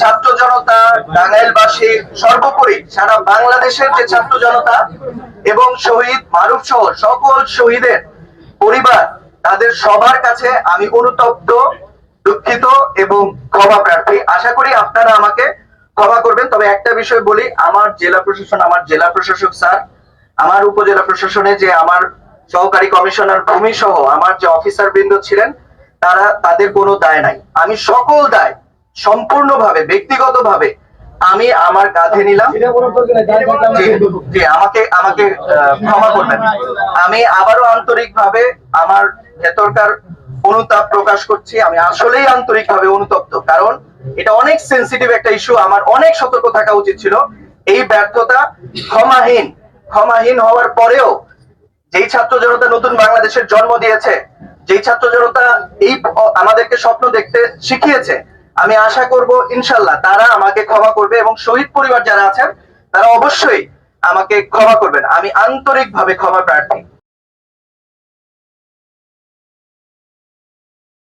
ছাত্র জনতা, টাঙ্গাইলবাসী, সর্বোপরি সারা বাংলাদেশের যে ছাত্র জনতা এবং শহীদ মারুফ সহ সকল শহীদের পরিবার, তাদের সবার কাছে আমি অনুতপ্ত, দুঃখিত এবং ক্ষমা প্রার্থী। আশা করি আপনারা আমাকে ক্ষমা করবেন। তবে একটা বিষয় বলি, আমার জেলা প্রশাসন, আমার জেলা প্রশাসক স্যার, আমার উপজেলা প্রশাসনে যে আমার সহকারী কমিশনার ভূমি সহ আমার যে অফিসার বৃন্দ ছিলেন, তারা, তাদের কোনো দায় নাই। আমি সকল দায় সম্পূর্ণভাবে ব্যক্তিগতভাবে আমি আমার কাঁধে নিলাম। জি আমাকে আমাকে ক্ষমা করবেন। আমি আবারও আন্তরিকভাবে আমার ভেতরকার অনুতাপ প্রকাশ করছি। আমি আসলেই আন্তরিকভাবে অনুতপ্ত কারণ এটা অনেক সেন্সিটিভ একটা ইস্যু আমার অনেক সতর্ক থাকা উচিত ছিল। এই ব্যর্থতা ক্ষমাহীন ক্ষমাহীন হওয়ার পরেও যেই ছাত্র জনতা নতুন বাংলাদেশের জন্ম দিয়েছে যেই ছাত্র জনতা এই আমাদেরকে স্বপ্ন দেখতে শিখিয়েছে আমি আশা করব ইনশাল্লাহ তারা আমাকে ক্ষমা করবে এবং শহীদ পরিবার যারা আছেন, তারা অবশ্যই আমাকে ক্ষমা করবেন। আমি আন্তরিকভাবে ক্ষমা প্রার্থী।